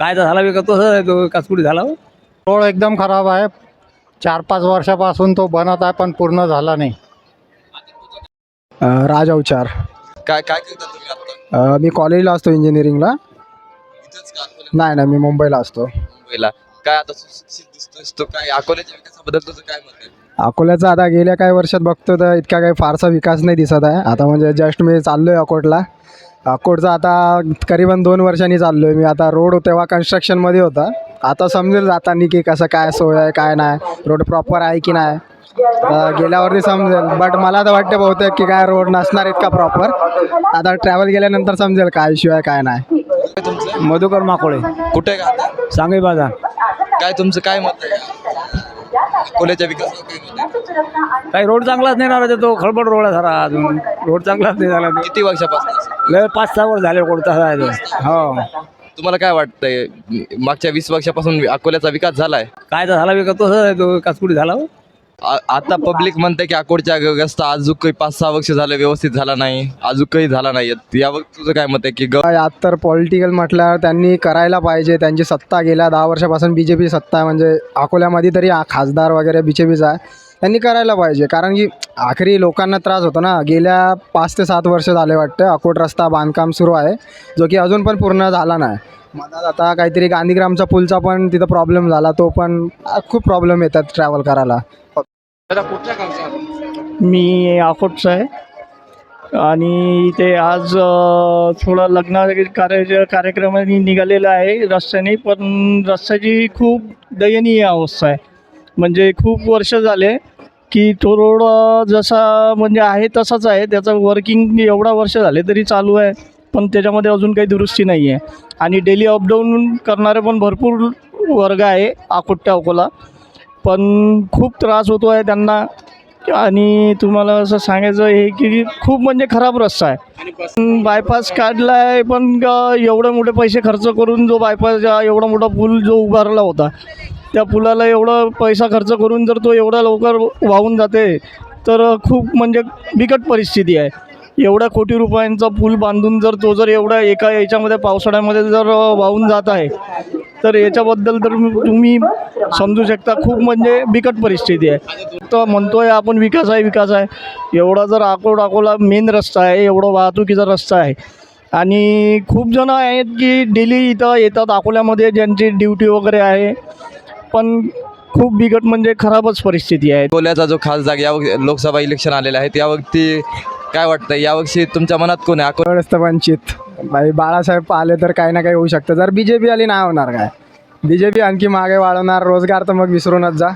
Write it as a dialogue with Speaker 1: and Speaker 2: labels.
Speaker 1: काय तर झाला आहे तो काचकुडी झाला हो.
Speaker 2: रोड एकदम खराब आहे. चार पाच वर्षापासून तो बनत आहे पण पूर्ण झाला नाही.
Speaker 3: राज अवचार
Speaker 4: काय काय करता तुम्ही आता?
Speaker 3: अ, मी कॉलेजला असतो इंजिनिअरिंगला
Speaker 4: इथंच का? अकोल्यात,
Speaker 3: नाही नाही मी मुंबईला असतो.
Speaker 4: मुंबईला. काय आता सुशिक्षित दिसतोयस तो काय? अकोल्याच्या विकासाबद्दल तुझं काय मत आहे?
Speaker 3: अकोल्याचा आता गेल्या काही वर्षात बघतो तर इतका काही फारसा विकास नाही दिसत आहे. आता म्हणजे जस्ट मी चाललो आहे अकोटला. अकोटचा आता करीबन दोन वर्षांनी चाललो आहे मी. आता रोड तेव्हा कन्स्ट्रक्शनमध्ये होता. आता समजेल जाताना की कसं काय सोय आहे काय नाही रोड प्रॉपर आहे की नाही. गेल्यावरती समजेल. बट मला तर वाटतं बहुतेक की काय रोड नसणार इतका प्रॉपर आता ट्रॅव्हल केल्यानंतर समजेल काय इश्यू आहे काय नाही
Speaker 1: मधुकर माकोळे.
Speaker 4: कुठे का आता?
Speaker 1: सांगई बाजार.
Speaker 4: काय तुमचं काय मत आहे? मत आहे
Speaker 1: काही रोड चांगलाच नाही ना तो खळबळ रोड आहे सारा अजून. रोड चांगलाच नाही झाला.
Speaker 4: किती वर्षापासून?
Speaker 1: लय पाच सहा वर्ष झाले रोड तसा आहे तो. हो.
Speaker 4: तुम्हाला काय वाटतंय? मागच्या वीस वर्षापासून अकोल्याचा विकास झालाय?
Speaker 1: काय तर झाला विकास तसं आहे तो. काचकुडी झाला हो.
Speaker 4: आ- आता पब्लिक म्हणते की अकोटच्या रस्ता अजून काही पाच सहा वर्ष झालं व्यवस्थित झाला नाही. अजून काही झाला नाही. यावर तुझं काय मत आहे की ग
Speaker 3: यात तर पॉलिटिकल म्हटल्यावर त्यांनी करायला पाहिजे. त्यांची सत्ता गेल्या दहा वर्षापासून बी जे पी सत्ता आहे. म्हणजे अकोल्यामध्ये तरी खासदार वगैरे बी जे पीचा आहे. त्यांनी करायला पाहिजे. कारण की आखरी लोकांना त्रास होतो ना. गेल्या पाच ते सात वर्ष झाले वाटतं. अकोट रस्ता बांधकाम सुरू आहे. जो की अजून पण पूर्ण झाला नाही. मधात आता काहीतरी गांधीग्रामचा पुलचा पण तिथं प्रॉब्लेम झाला. तो पण आ, खूप प्रॉब्लेम येतात ट्रॅव्हल करायला.
Speaker 5: मी अकोटचा आहे. आणि इथे आज थोडा लग्न कार्य कार्यक्रमाने निघालेला आहे रस्त्याने पण रस्त्याची खूप दयनीय अवस्था आहे. म्हणजे खूप वर्ष झाले की तो रोड जसा म्हणजे आहे तसाच आहे. त्याचं वर्किंग एवढा वर्ष झाले तरी चालू आहे पण त्याच्यामध्ये अजून काही दुरुस्ती नाही आहे आणि डेली अपडाऊन करणारे पण भरपूर वर्ग आहे अकोट अकोला. पण खूप त्रास होतो आहे त्यांना. आणि तुम्हाला असं सांगायचं आहे की खूप म्हणजे खराब रस्ता आहे. बायपास काढला आहे पण एवढे मोठे पैसे खर्च करून जो बायपास एवढा मोठा पूल जो उभारला होता त्या पुलाला एवढा पैसा खर्च करून जर तो एवढा लवकर वाहून जाते तर खूप म्हणजे बिकट परिस्थिती आहे. एवढ्या कोटी रुपयांचा पूल बांधून जर तो जर एवढा एका याच्यामध्ये पावसाळ्यामध्ये जर वाहून जात आहे तर याच्याबद्दल तर तुम्ही समजू शकता. खूप म्हणजे बिकट परिस्थिती आहे. तर म्हणतोय आपण विकास आहे विकास आहे. एवढा जर अकोट अकोला मेन रस्ता आहे एवढा वाहतुकीचा रस्ता आहे. आणि खूप जण आहेत की डेली इथं येतात अकोल्यामध्ये ज्यांची ड्युटी वगैरे आहे. पण खूप बिकट म्हणजे खराबच परिस्थिती आहे.
Speaker 4: अकोल्याचा जो खासदार या लोकसभा इलेक्शन आलेला आहे त्यावरती काय वाटतं यावर्षी तुमच्या मनात कोण आहे? अकोला
Speaker 3: रस्ता वंचित. भाई बाळासाहेब आले तर काही ना काही होऊ शकतं. जर बी जे पी आली नाही होणार काय? बी जे पी आणखी मागे वाढवणार. रोजगार तर मग विसरूनच जा.